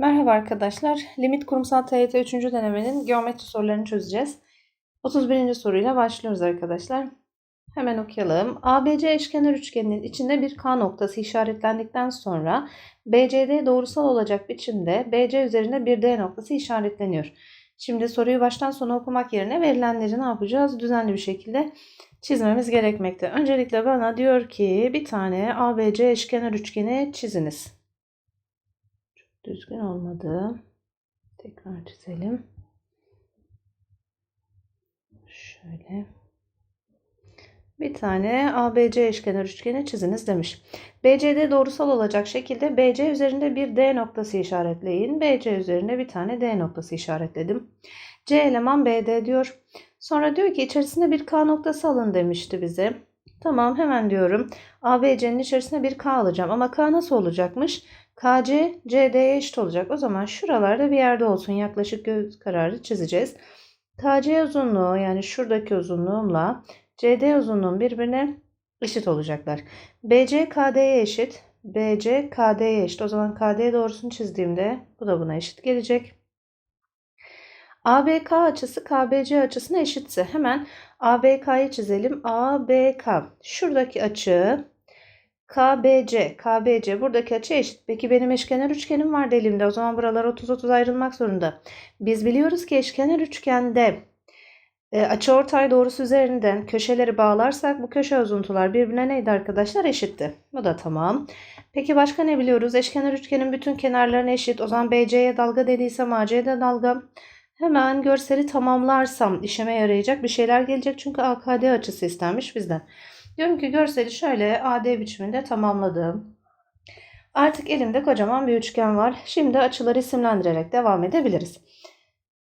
Merhaba arkadaşlar. Limit kurumsal TYT 3. denemenin geometri sorularını çözeceğiz. 31. soruyla başlıyoruz arkadaşlar. Hemen okuyalım. ABC eşkenar üçgeninin içinde bir K noktası işaretlendikten sonra BCD doğrusal olacak biçimde BC üzerinde bir D noktası işaretleniyor. Şimdi soruyu baştan sona okumak yerine verilenleri ne yapacağız? Düzenli bir şekilde çizmemiz gerekmekte. Öncelikle bana diyor ki bir tane ABC eşkenar üçgeni çiziniz. Düzgün olmadı. Tekrar çizelim. Şöyle. Bir tane ABC eşkenar üçgeni çiziniz demiş. BCD doğrusal olacak şekilde BC üzerinde bir D noktası işaretleyin. BC üzerinde bir tane D noktası işaretledim. C eleman BD diyor. Sonra diyor ki içerisinde bir K noktası alın demişti bize. Tamam hemen diyorum. ABC'nin içerisine bir K alacağım. Ama K nasıl olacakmış? KC CD'ye eşit olacak. O zaman şuralarda bir yerde olsun. Yaklaşık göz kararı çizeceğiz. KC uzunluğu yani şuradaki uzunluğumla CD uzunluğum birbirine eşit olacaklar. BC KD'ye eşit. BC KD'ye eşit. O zaman KD doğrusunu çizdiğimde bu da buna eşit gelecek. ABK açısı KBC açısına eşitse hemen ABK'yı çizelim. ABK şuradaki açı KBC, KBC buradaki açı eşit. Peki benim eşkenar üçgenim var elimde. O zaman buralar 30-30 ayrılmak zorunda. Biz biliyoruz ki eşkenar üçgende e, açı ortay doğrusu üzerinden köşeleri bağlarsak bu köşe uzuntular birbirine neydi arkadaşlar? Eşitti. Bu da tamam. Peki başka ne biliyoruz? Eşkenar üçgenin bütün kenarlarına eşit. O zaman BC'ye dalga dediysem AC'ye de dalga. Hemen görseli tamamlarsam işime yarayacak bir şeyler gelecek. Çünkü AKD açısı istenmiş bizden. Diyorum ki görseli şöyle AD biçiminde tamamladım. Artık elimde kocaman bir üçgen var. Şimdi açıları isimlendirerek devam edebiliriz.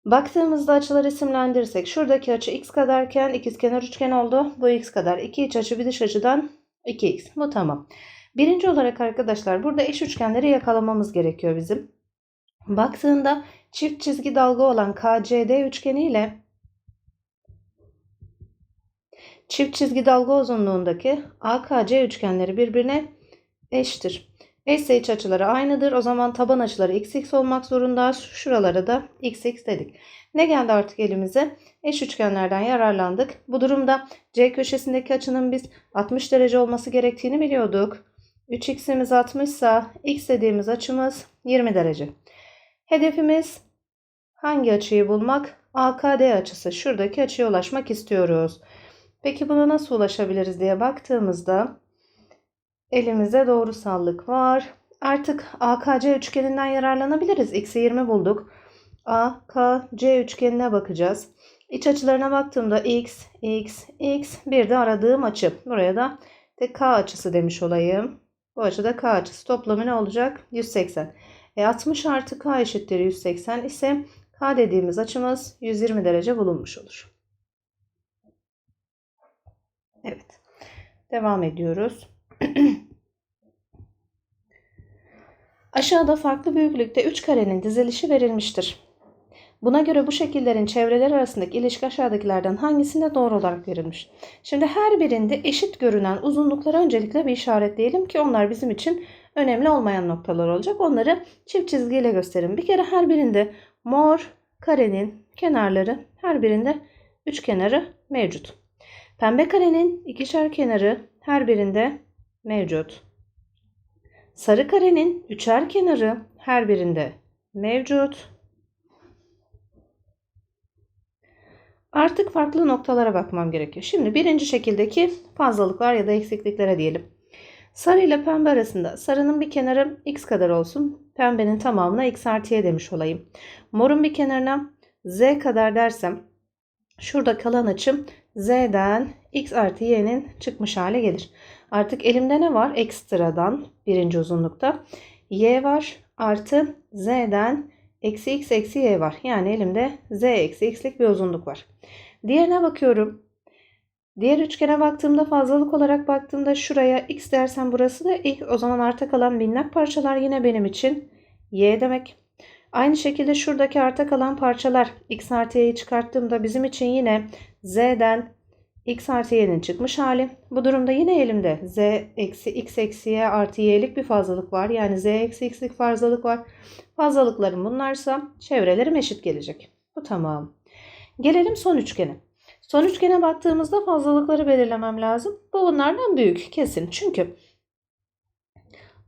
Baktığımızda açıları isimlendirirsek şuradaki açı x kadarken ikizkenar üçgen oldu. Bu x kadar. İki iç açı bir dış açıdan 2x. Bu tamam. Birinci olarak arkadaşlar burada eş üçgenleri yakalamamız gerekiyor bizim. Baktığında çift çizgi dalga olan KCD üçgeni ile çift çizgi dalga uzunluğundaki AKC üçgenleri birbirine eşittir. Eşse iç açıları aynıdır. O zaman taban açıları xx olmak zorunda. Şuralara da xx dedik. Ne geldi artık elimize? Eş üçgenlerden yararlandık. Bu durumda C köşesindeki açının biz 60 derece olması gerektiğini biliyorduk. 3x'imiz 60 ise x dediğimiz açımız 20 derece. Hedefimiz hangi açıyı bulmak? AKD açısı. Şuradaki açıya ulaşmak istiyoruz. Peki buna nasıl ulaşabiliriz diye baktığımızda elimizde doğrusallık var. Artık AKC üçgeninden yararlanabiliriz. X'i 20 bulduk. AKC üçgenine bakacağız. İç açılarına baktığımda x, x, x bir de aradığım açı. Buraya da de K açısı demiş olayım. Bu açıda K açısı toplamı ne olacak? 180. E 60 artı K eşittir 180 ise K dediğimiz açımız 120 derece bulunmuş olur. Evet. Devam ediyoruz. Aşağıda farklı büyüklükte 3 karenin dizilişi verilmiştir. Buna göre bu şekillerin çevreler arasındaki ilişki aşağıdakilerden hangisinde doğru olarak verilmiş? Şimdi her birinde eşit görünen uzunlukları öncelikle bir işaretleyelim ki onlar bizim için önemli olmayan noktalar olacak. Onları çift çizgiyle gösterin. Bir kere her birinde mor karenin kenarları her birinde üç kenarı mevcut. Pembe karenin ikişer kenarı her birinde mevcut. Sarı karenin üçer kenarı her birinde mevcut. Artık farklı noktalara bakmam gerekiyor. Şimdi birinci şekildeki fazlalıklar ya da eksikliklere diyelim. Sarı ile pembe arasında sarının bir kenarı x kadar olsun. Pembenin tamamına x artı y demiş olayım. Morun bir kenarına z kadar dersem şurada kalan açım z'den x artı y'nin çıkmış hale gelir. Artık elimde ne var? Ekstradan birinci uzunlukta. y var artı z'den eksi x eksi y var. Yani elimde z eksi x'lik bir uzunluk var. Diğerine bakıyorum. Diğer üçgene baktığımda fazlalık olarak baktığımda şuraya x dersem burası da x. O zaman arta kalan minnak parçalar yine benim için y demek. Aynı şekilde şuradaki arta kalan parçalar x artı y'yi çıkarttığımda bizim için yine z'den x artı y'nin çıkmış hali. Bu durumda yine elimde z eksi x eksi y artı y'lik bir fazlalık var. Yani z eksi x'lik fazlalık var. Fazlalıklarım bunlarsa çevrelerim eşit gelecek. Bu tamam. Gelelim son üçgene. Son üçgene baktığımızda fazlalıkları belirlemem lazım. Bu bunlardan büyük kesin. Çünkü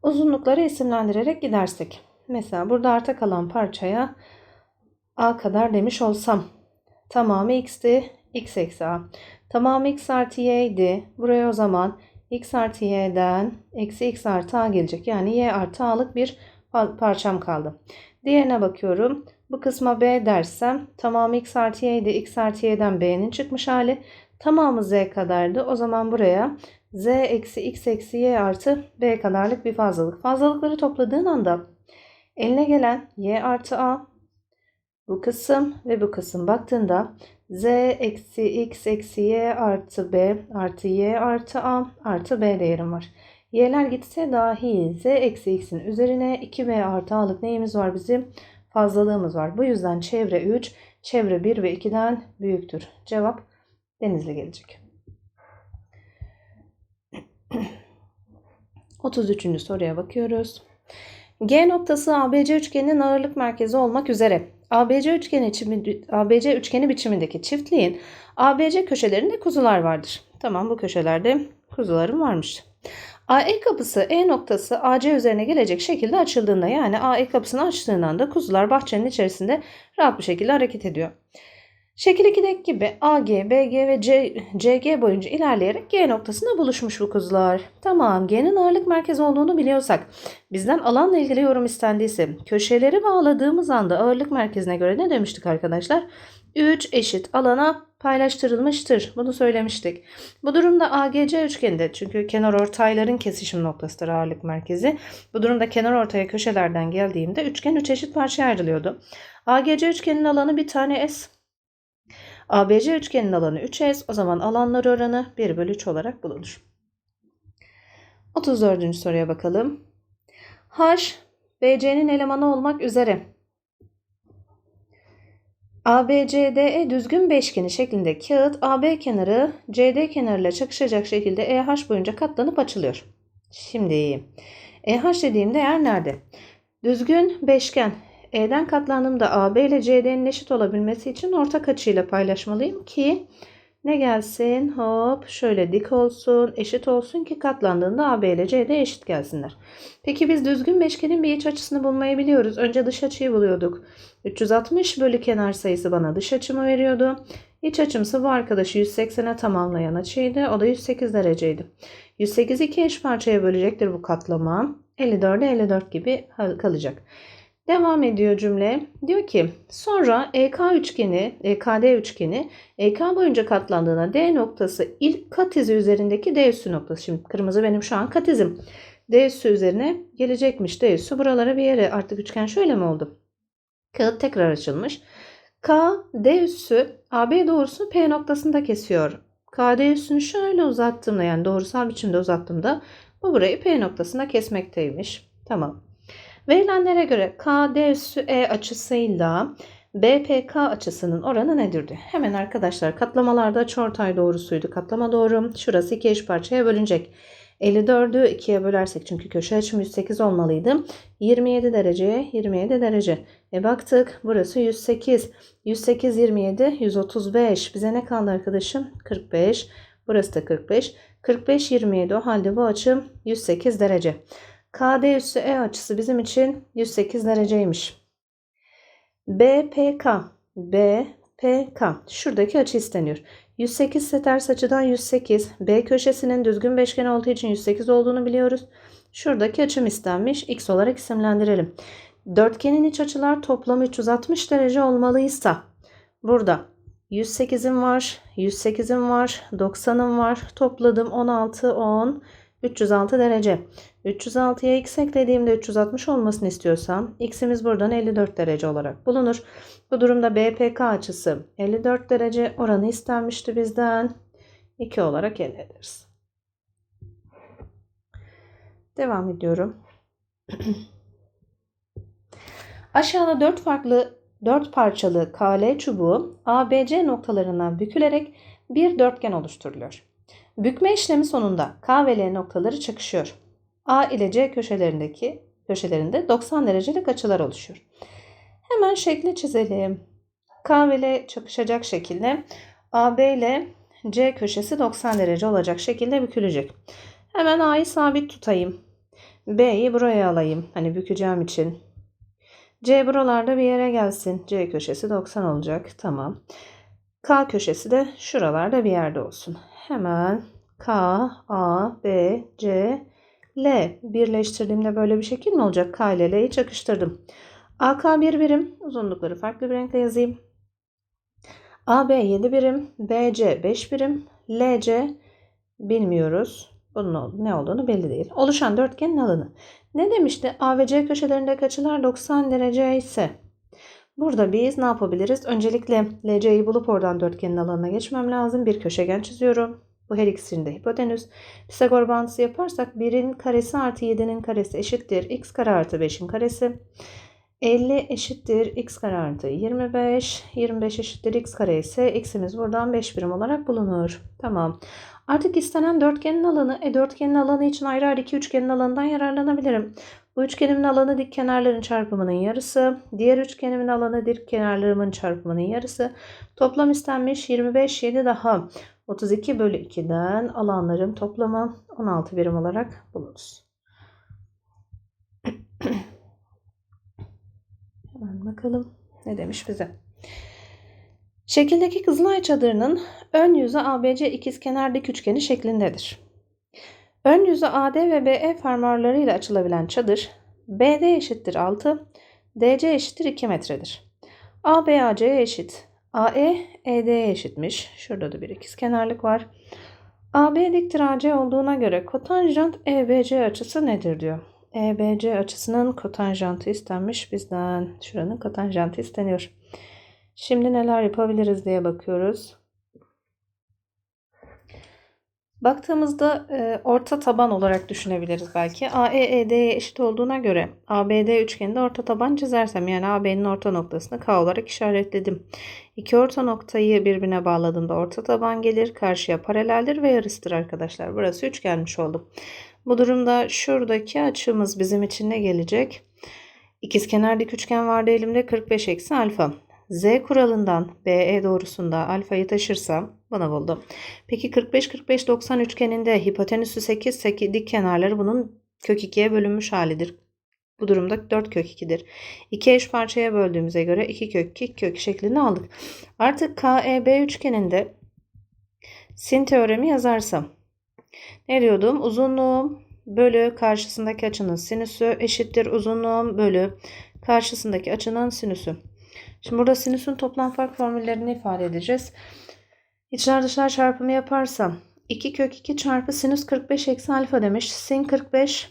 uzunlukları isimlendirerek gidersek. Mesela burada arta kalan parçaya a kadar demiş olsam. Tamamı x'ti. X eksi a. Tamamı x artı y idi. Buraya o zaman x artı y'den eksi x artı a gelecek. Yani y artı a'lık bir parçam kaldı. Diğerine bakıyorum. Bu kısma b dersem tamamı x artı y x artı y'den b'nin çıkmış hali. Tamamı z kadardı. O zaman buraya z eksi x eksi y artı b kadarlık bir fazlalık. Fazlalıkları topladığın anda eline gelen y artı a bu kısım ve bu kısım baktığında z eksi x eksi y artı b artı y artı a artı b değerim var. Y'ler gitse dahi z eksi x'in üzerine 2b artı a'lık neyimiz var bizim? Fazlalığımız var. Bu yüzden çevre 3, çevre 1 ve 2'den büyüktür. Cevap denizli gelecek. 33. soruya bakıyoruz. G noktası ABC üçgeninin ağırlık merkezi olmak üzere ABC üçgeni, ABC üçgeni biçimindeki çiftliğin ABC köşelerinde kuzular vardır. Tamam bu köşelerde kuzularım varmış. AE kapısı E noktası AC üzerine gelecek şekilde açıldığında yani AE kapısını açtığında anda kuzular bahçenin içerisinde rahat bir şekilde hareket ediyor. Şekil 2'deki gibi AG, BG ve C, CG boyunca ilerleyerek G noktasında buluşmuş bu kuzular. Tamam G'nin ağırlık merkezi olduğunu biliyorsak bizden alanla ilgili yorum istendiyse köşeleri bağladığımız anda ağırlık merkezine göre ne demiştik arkadaşlar? 3 eşit alana paylaştırılmıştır. Bunu söylemiştik. Bu durumda AGC üçgeninde çünkü kenar ortayların kesişim noktasıdır ağırlık merkezi. Bu durumda kenar ortaya köşelerden geldiğimde üçgen 3 eşit parçaya ayrılıyordu. AGC üçgenin alanı bir tane S. ABC üçgenin alanı 3S. O zaman alanlar oranı 1 bölü 3 olarak bulunur. 34. soruya bakalım. H, BC'nin elemanı olmak üzere ABCDE düzgün beşgeni şeklinde kağıt AB kenarı CD kenarıyla çakışacak şekilde EH boyunca katlanıp açılıyor. Şimdi EH dediğim değer nerede? Düzgün beşgen E'den katlandığımda AB ile CD'nin eşit olabilmesi için ortak açıyla paylaşmalıyım ki ne gelsin? Hop şöyle dik olsun, eşit olsun ki katlandığında AB ile CD eşit gelsinler. Peki biz düzgün beşgenin bir iç açısını bulmayı biliyoruz. Önce dış açıyı buluyorduk. 360 bölü kenar sayısı bana dış açımı veriyordu. İç açımsı bu arkadaşı 180'e tamamlayan açıydı. O da 108 dereceydi. 108 iki eş parçaya bölecektir bu katlama. 54'e 54 gibi kalacak. Devam ediyor cümle. Diyor ki sonra EK üçgeni, EKD üçgeni EK boyunca katlandığına D noktası ilk kat izi üzerindeki D üssü noktası. Şimdi kırmızı benim şu an kat izim. D üssü üzerine gelecekmiş. D üssü buralara bir yere. Artık üçgen şöyle mi oldu? Kağıt tekrar açılmış. K, D üssü AB doğrusunu P noktasında kesiyor. KD üssünü şöyle uzattığımda yani doğrusal biçimde uzattığımda bu burayı P noktasında kesmekteymiş. Tamam. Verilenlere göre KD E açısıyla BPK açısının oranı nedirdi? Hemen arkadaşlar katlamalarda çortay doğrusuydu. Katlama doğru. Şurası iki eş parçaya bölünecek. 54'ü 2'ye bölersek çünkü köşe açım 108 olmalıydı. 27 dereceye 27 derece. E baktık burası 108. 108 27 135. Bize ne kaldı arkadaşım? 45. Burası da 45. 45 27 o halde bu açım 108 derece. KD üssü E açısı bizim için 108 dereceymiş. BPK BPK şuradaki açı isteniyor. 108 ise ters açıdan 108. B köşesinin düzgün beşgen olduğu için 108 olduğunu biliyoruz. Şuradaki açım istenmiş. X olarak isimlendirelim. Dörtgenin iç açılar toplamı 360 derece olmalıysa burada 108'im var, 108'im var, 90'ım var. Topladım 16, 10, 306 derece. 306'ya x eklediğimde 360 olmasını istiyorsam x'imiz buradan 54 derece olarak bulunur. Bu durumda BPK açısı 54 derece oranı istenmişti bizden. 2 olarak elde ederiz. Devam ediyorum. Aşağıda 4 farklı 4 parçalı KL çubuğu ABC noktalarından bükülerek bir dörtgen oluşturuluyor. Bükme işlemi sonunda K ve L noktaları çakışıyor. A ile C köşelerindeki köşelerinde 90 derecelik açılar oluşuyor. Hemen şekli çizelim. K ve L çakışacak şekilde AB ile C köşesi 90 derece olacak şekilde bükülecek. Hemen A'yı sabit tutayım. B'yi buraya alayım. Hani bükeceğim için. C buralarda bir yere gelsin. C köşesi 90 olacak. Tamam. K köşesi de şuralarda bir yerde olsun. Hemen K, A, B, C, L birleştirdiğimde böyle bir şekil mi olacak? K ile L'yi çakıştırdım. AK 1 birim. Uzunlukları farklı bir renkle yazayım. AB 7 birim. BC 5 birim. LC bilmiyoruz. Bunun ne olduğunu belli değil. Oluşan dörtgenin alanı. Ne demişti? A ve C köşelerindeki açılar 90 derece ise burada biz ne yapabiliriz? Öncelikle LC'yi bulup oradan dörtgenin alanına geçmem lazım. Bir köşegen çiziyorum. Bu her ikisinin de hipotenüs. Pisagor bağıntısı yaparsak 1'in karesi artı 7'nin karesi eşittir. x kare artı 5'in karesi. 50 eşittir x kare artı 25. 25 eşittir x kare ise x'imiz buradan 5 birim olarak bulunur. Tamam. Artık istenen dörtgenin alanı, e dörtgenin alanı için ayrı ayrı iki üçgenin alanından yararlanabilirim. Bu üçgenimin alanı dik kenarların çarpımının yarısı. Diğer üçgenimin alanı dik kenarlarımın çarpımının yarısı. Toplam istenmiş 25, 7 daha 32 bölü 2'den alanların toplamı 16 birim olarak buluruz. Hemen bakalım ne demiş bize. Şekildeki Kızılay çadırının ön yüzü ABC ikizkenar dik üçgeni şeklindedir. Ön yüzü AD ve BE fermuarlarıyla açılabilen çadır BD eşittir 6, DC eşittir 2 metredir. AB AC'ye eşit. AE ED'ye eşitmiş. Şurada da bir ikizkenarlık var. AB diktir AC olduğuna göre kotanjant EBC açısı nedir diyor. EBC açısının kotanjantı istenmiş bizden. Şuranın kotanjantı isteniyor. Şimdi neler yapabiliriz diye bakıyoruz. Baktığımızda e, orta taban olarak düşünebiliriz belki. AE ED'ye eşit olduğuna göre ABD üçgeninde orta taban çizersem yani AB'nin orta noktasını K olarak işaretledim. İki orta noktayı birbirine bağladığımda orta taban gelir. Karşıya paraleldir ve yarısıdır arkadaşlar. Burası üç gelmiş oldu. Bu durumda şuradaki açımız bizim için ne gelecek? İkizkenar dik üçgen vardı elimde 45 eksi alfa. Z kuralından BE doğrusunda alfayı taşırsam bunu buldum. Peki 45-45-90 üçgeninde hipotenüsü 8, 8 dik kenarları bunun kök 2'ye bölünmüş halidir. Bu durumda 4 kök 2'dir. 2 eş parçaya böldüğümüze göre 2 kök 2 kök şeklini aldık. Artık KEB üçgeninde sin teoremi yazarsam ne diyordum? Uzunluğum bölü karşısındaki açının sinüsü eşittir uzunluğum bölü karşısındaki açının sinüsü. Şimdi burada sinüsün toplam fark formüllerini ifade edeceğiz. İçler dışlar çarpımı yaparsam 2 kök 2 çarpı sinüs 45 eksi alfa demiş. Sin 45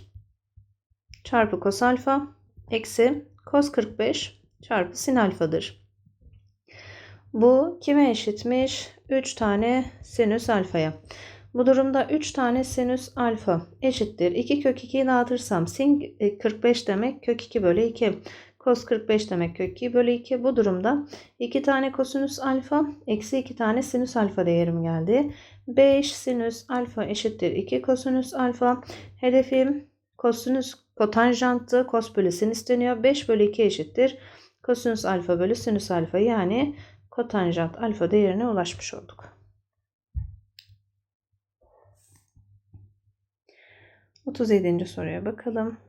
çarpı kos alfa eksi kos 45 çarpı sin alfadır. Bu kime eşitmiş? 3 tane sinüs alfaya. Bu durumda 3 tane sinüs alfa eşittir. 2 kök 2'yi dağıtırsam sin 45 demek kök 2 bölü 2. Kos 45 demek kök 2 bölü 2. Bu durumda 2 tane kosinüs alfa eksi 2 tane sinüs alfa değerim geldi. 5 sinüs alfa eşittir 2 kosinüs alfa. Hedefim kosinüs kotanjanttı. Kos bölü sin isteniyor. 5 bölü 2 eşittir. Kosinüs alfa bölü sinüs alfa yani kotanjant alfa değerine ulaşmış olduk. 37. soruya bakalım.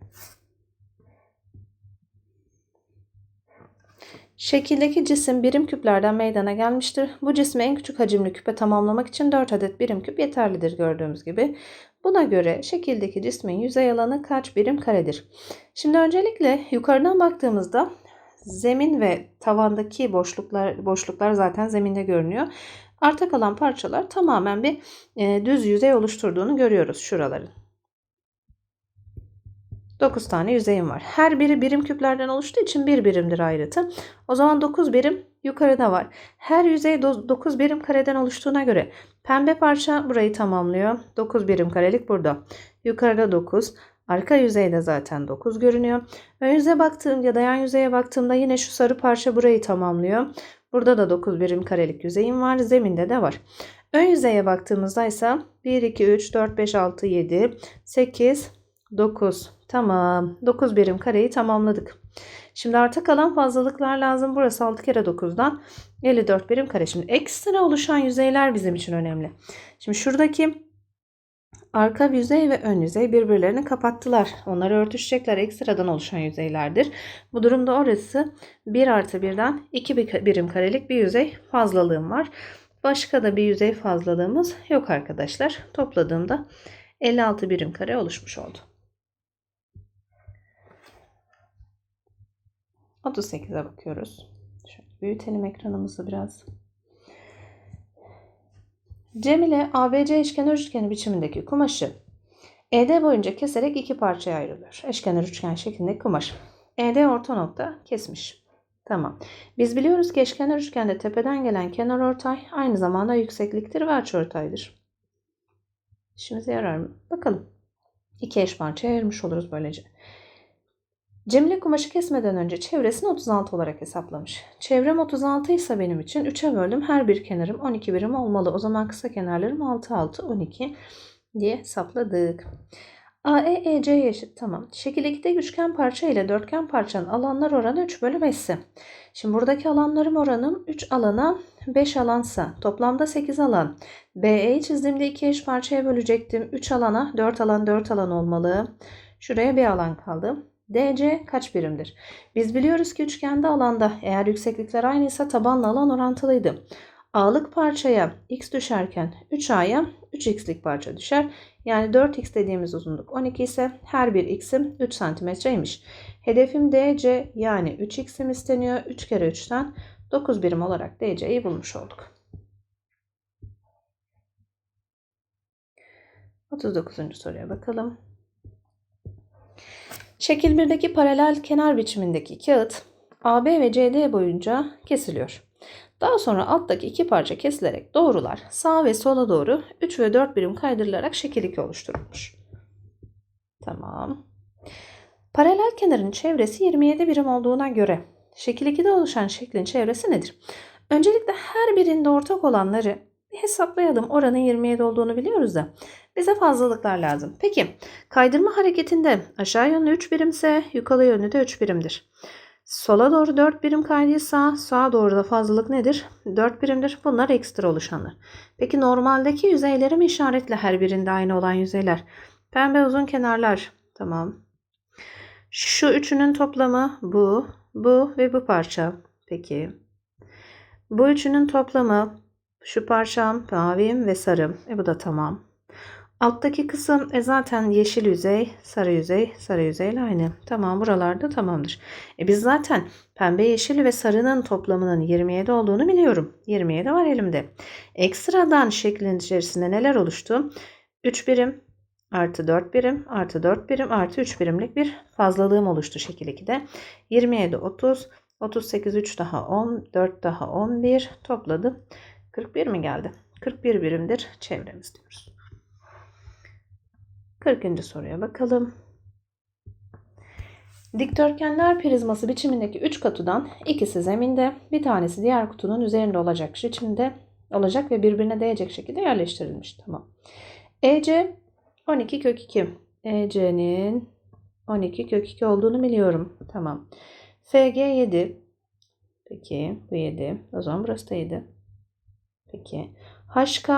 Şekildeki cisim birim küplerden meydana gelmiştir. Bu cismi en küçük hacimli küpe tamamlamak için 4 adet birim küp yeterlidir gördüğümüz gibi. Buna göre şekildeki cismin yüzey alanı kaç birim karedir? Şimdi öncelikle yukarıdan baktığımızda zemin ve tavandaki boşluklar boşluklar zaten zeminde görünüyor. Arta kalan parçalar tamamen bir e, düz yüzey oluşturduğunu görüyoruz şuraların. 9 tane yüzeyim var. Her biri birim küplerden oluştuğu için bir birimdir ayrıtı. O zaman 9 birim yukarıda var. Her yüzey 9 birim kareden oluştuğuna göre pembe parça burayı tamamlıyor. 9 birim karelik burada. Yukarıda 9. Arka yüzeyde zaten 9 görünüyor. Ön yüzeye baktığım ya da yan yüzeye baktığımda yine şu sarı parça burayı tamamlıyor. Burada da 9 birim karelik yüzeyim var. Zeminde de var. Ön yüzeye baktığımızda ise 1, 2, 3, 4, 5, 6, 7, 8, 9. Tamam. 9 birim kareyi tamamladık. Şimdi arta kalan fazlalıklar lazım. Burası 6 kere 9'dan 54 birim kare. Şimdi ekstra oluşan yüzeyler bizim için önemli. Şimdi şuradaki arka yüzey ve ön yüzey birbirlerini kapattılar. Onları örtüşecekler. Ekstradan oluşan yüzeylerdir. Bu durumda orası 1 artı 1'den 2 birim karelik bir yüzey fazlalığım var. Başka da bir yüzey fazlalığımız yok arkadaşlar. Topladığımda 56 birim kare oluşmuş oldu. 38'e bakıyoruz. Şöyle büyütelim ekranımızı biraz. Cemile ABC eşkenar üçgeni biçimindeki kumaşı ED boyunca keserek iki parçaya ayrılıyor. Eşkenar üçgen şeklindeki kumaş. ED orta nokta kesmiş. Tamam. Biz biliyoruz ki eşkenar üçgende tepeden gelen kenar ortay aynı zamanda yüksekliktir ve açıortaydır. İşimize yarar mı? Bakalım. İki eş parçaya ayırmış oluruz böylece. Cemile kumaşı kesmeden önce çevresini 36 olarak hesaplamış. Çevrem 36 ise benim için 3'e böldüm. Her bir kenarım 12 birim olmalı. O zaman kısa kenarlarım 6, 6, 12 diye hesapladık. AE, EC eşit. Tamam. Şekil 2'de üçgen parça ile dörtgen parçanın alanlar oranı 3 bölü 5 ise. Şimdi buradaki alanlarım oranım 3 alana 5 alansa toplamda 8 alan. BE'yi çizdiğimde 2 eş parçaya bölecektim. 3 alana 4 alan 4 alan olmalı. Şuraya bir alan kaldı. DC kaç birimdir? Biz biliyoruz ki üçgende alanda eğer yükseklikler aynıysa tabanla alan orantılıydı. A'lık parçaya x düşerken 3A'ya 3x'lik parça düşer. Yani 4x dediğimiz uzunluk 12 ise her bir x'im 3 santimetreymiş. Hedefim DC yani 3x'im isteniyor. 3 kere 3'ten 9 birim olarak DC'yi bulmuş olduk. 39. soruya bakalım. Şekil 1'deki paralel kenar biçimindeki kağıt AB ve CD boyunca kesiliyor. Daha sonra alttaki iki parça kesilerek doğrular sağa ve sola doğru 3 ve 4 birim kaydırılarak şekil 2 oluşturulmuş. Tamam. Paralel kenarın çevresi 27 birim olduğuna göre şekil 2'de oluşan şeklin çevresi nedir? Öncelikle her birinde ortak olanları bir hesaplayalım. Oranın 27 olduğunu biliyoruz da bize fazlalıklar lazım. Peki kaydırma hareketinde aşağı yönlü 3 birimse yukarı yönlü de 3 birimdir. Sola doğru 4 birim kaydıysa sağa doğru da fazlalık nedir? 4 birimdir. Bunlar ekstra oluşanlar. Peki normaldeki yüzeyleri mi işaretle her birinde aynı olan yüzeyler? Pembe uzun kenarlar. Tamam. Şu üçünün toplamı bu, bu ve bu parça. Peki. Bu üçünün toplamı şu parçam mavim ve sarım. E bu da tamam. Alttaki kısım e zaten yeşil yüzey, sarı yüzey, sarı yüzeyle aynı. Tamam buralarda tamamdır. E biz zaten pembe, yeşil ve sarının toplamının 27 olduğunu biliyorum. 27 var elimde. Ekstradan şeklin içerisinde neler oluştu? 3 birim artı 4 birim artı 4 birim artı 3 birimlik bir fazlalığım oluştu şekil 2'de. 27, 30, 38, 3 daha 10, 4 daha 11 topladım. 41 mi geldi? 41 birimdir çevremiz diyoruz. 40. soruya bakalım. Dikdörtgenler prizması biçimindeki 3 kutudan ikisi zeminde, bir tanesi diğer kutunun üzerinde olacak biçimde olacak ve birbirine değecek şekilde yerleştirilmiş. Tamam. EC 12 kök 2. EC'nin 12 kök 2 olduğunu biliyorum. Tamam. FG 7. Peki bu 7. O zaman burası da 7. Peki. HK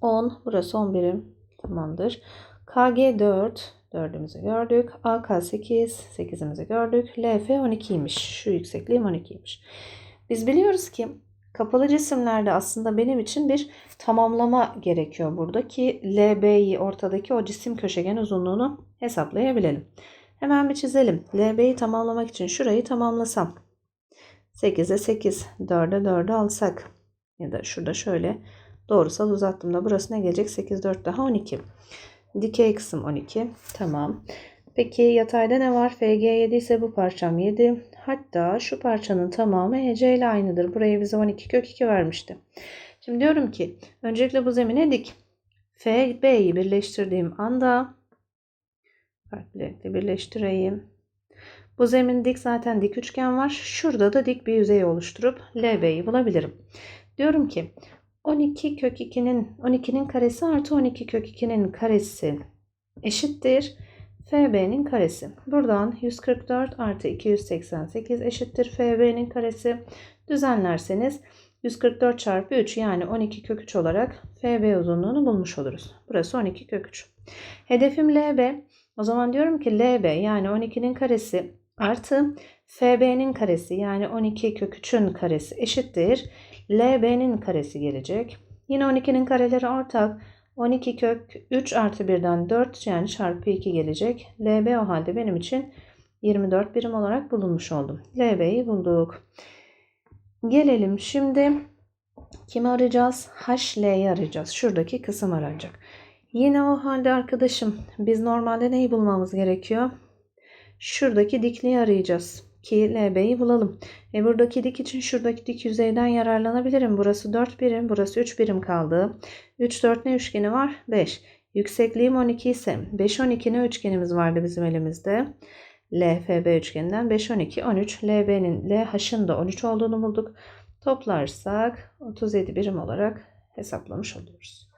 10. Burası 11'im. Tamamdır. KG 4. 4'ümüzü gördük. AK 8. 8'imizi gördük. LF 12'ymiş. Şu yüksekliğim 12'ymiş. Biz biliyoruz ki kapalı cisimlerde aslında benim için bir tamamlama gerekiyor burada ki LB'yi ortadaki o cisim köşegen uzunluğunu hesaplayabilelim. Hemen bir çizelim. LB'yi tamamlamak için şurayı tamamlasam. 8'e 8, 4'e 4'e alsak ya da şurada şöyle Doğrusal uzattığımda burası ne gelecek? 8, 4 daha 12. Dikey kısım 12. Tamam. Peki yatayda ne var? FG 7 ise bu parçam 7. Hatta şu parçanın tamamı EC ile aynıdır. Buraya bize 12 kök 2 vermişti. Şimdi diyorum ki öncelikle bu zemine dik. F, B'yi birleştirdiğim anda farklı birleştireyim. Bu zemin dik zaten dik üçgen var. Şurada da dik bir yüzey oluşturup LB'yi bulabilirim. Diyorum ki 12 kök 2'nin 12'nin karesi artı 12 kök 2'nin karesi eşittir. FB'nin karesi. Buradan 144 artı 288 eşittir. FB'nin karesi. Düzenlerseniz 144 çarpı 3 yani 12 kök 3 olarak FB uzunluğunu bulmuş oluruz. Burası 12 kök 3. Hedefim LB. O zaman diyorum ki LB yani 12'nin karesi artı FB'nin karesi yani 12 kök 3'ün karesi eşittir. LB'nin karesi gelecek. Yine 12'nin kareleri ortak. 12 kök 3 artı 1'den 4 yani çarpı 2 gelecek. LB o halde benim için 24 birim olarak bulunmuş oldum. LB'yi bulduk. Gelelim şimdi kimi arayacağız? HL'yi arayacağız. Şuradaki kısım aranacak. Yine o halde arkadaşım biz normalde neyi bulmamız gerekiyor? Şuradaki dikliği arayacağız ki LB'yi bulalım. E buradaki dik için şuradaki dik yüzeyden yararlanabilirim. Burası 4 birim, burası 3 birim kaldı. 3 4 ne üçgeni var? 5. Yüksekliğim 12 ise 5 12 ne üçgenimiz vardı bizim elimizde? LFB üçgeninden 5 12 13. LB'nin LH'ın da 13 olduğunu bulduk. Toplarsak 37 birim olarak hesaplamış oluyoruz.